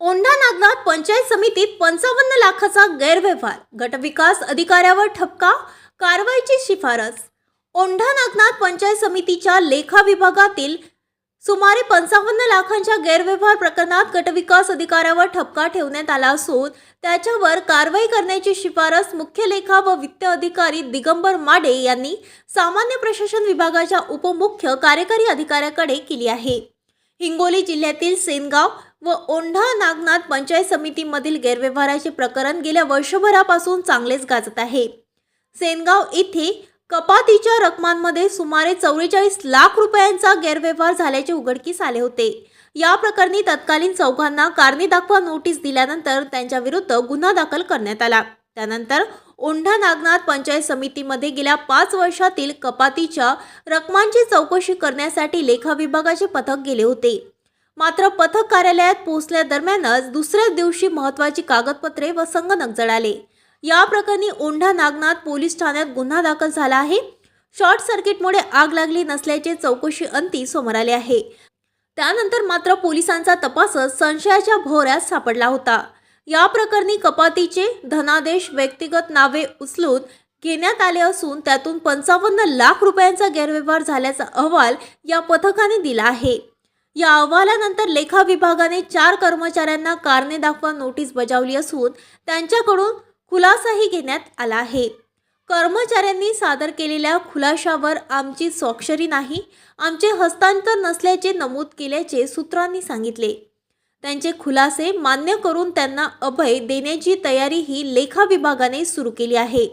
पंचायत समितीत पंचावन्न लाखाचा गैरव्यवहार. गटविकास अधिकाऱ्यावर ठपका कारवाईची शिफारस. औंढा नागनाथ पंचायत समितीच्या लेखा विभागातील सुमारे पंचावन्न लाखांच्या गैरव्यवहार प्रकरणात गटविकास अधिकाऱ्यावर ठपका ठेवण्यात आला असून त्याच्यावर कारवाई करण्याची शिफारस मुख्य लेखा व वित्त अधिकारी दिगंबर माडे यांनी सामान्य प्रशासन विभागाच्या उपमुख्य कार्यकारी अधिकाऱ्याकडे केली आहे. हिंगोली जिल्ह्यातील सेनगाव व ओंढा नागनाथ पंचायत समितीमधील गैरव्यवहाराचे प्रकरण गेल्या वर्षभरापासून चांगलेच गाजत आहे. सेनगाव येथे कपातीच्या रकमांमध्ये सुमारे चौवेचाळीस लाख रुपयांचा गैरव्यवहार झाल्याचे उघडकीस आले होते. या प्रकरणी तत्कालीन चौघांना कारणे दाखवा नोटीस दिल्यानंतर त्यांच्या विरुद्ध गुन्हा दाखल करण्यात आला. त्यानंतर ओंढा नागनाथ पंचायत समितीमध्ये गेल्या पाच वर्षातील कपातीच्या रकमांची चौकशी करण्यासाठी लेखा विभागाचे पथक गेले होते. मात्र पथक कार्यालयात पोहोचल्या दरम्यानच दुसऱ्याच दिवशी महत्त्वाची कागदपत्रे व संगणक जळाले. या प्रकरणी ओंढा नागनाथ पोलीस ठाण्यात गुन्हा दाखल झाला आहे. शॉर्ट सर्किटमुळे आग लागली नसल्याचे चौकशी अंती समोर आले आहे. त्यानंतर मात्र पोलिसांचा तपासच संशयाच्या भोवऱ्यात सापडला होता. या प्रकरणी कपातीचे धनादेश व्यक्तिगत नावे उचलून घेण्यात आले असून त्यातून पंचावन्न लाख रुपयांचा गैरव्यवहार झाल्याचा अहवाल या पथकाने दिला आहे. या अहवालानंतर लेखा विभागाने चार कर्मचाऱ्यांना कारणे दाखवा नोटीस बजावली असून त्यांच्याकडून खुलासाही घेण्यात आला आहे. कर्मचाऱ्यांनी सादर केलेल्या खुलाशावर आमची स्वाक्षरी नाही आमचे हस्तांतर नसल्याचे नमूद केल्याचे सूत्रांनी सांगितले. त्यांचे खुलासे मान्य करून त्यांना अभय देण्याची तयारीही लेखा विभागाने सुरू केली आहे.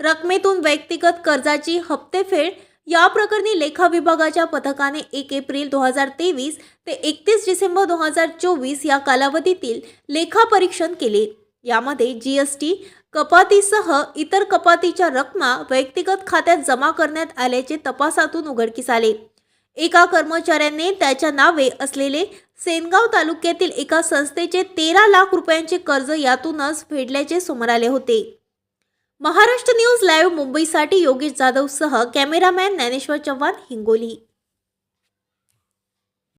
रकमेतून व्यक्तिगत कर्जाची हप्तेफेड या प्रकरणी लेखा विभागाच्या पथकाने एक एप्रिल दोन हजार तेवीस ते एकतीस डिसेंबर दोन हजार चोवीस या कालावधीतील लेखा परीक्षण केले. यामध्ये जी एस टी कपातीसह इतर कपातीच्या रकमा व्यक्तिगत खात्यात जमा करण्यात आल्याचे तपासातून उघडकीस आले. एका कर्मचाऱ्याने त्याच्या नावे असलेले सेनगाव तालुक्यातील एका संस्थेचे तेरा लाख रुपयांचे कर्ज यातूनच फेडल्याचे समोर आले होते. महाराष्ट्र न्यूज लाईव्ह मुंबईसाठी योगेश जाधवसह कॅमेरामॅन ज्ञानेश्वर चव्हाण हिंगोली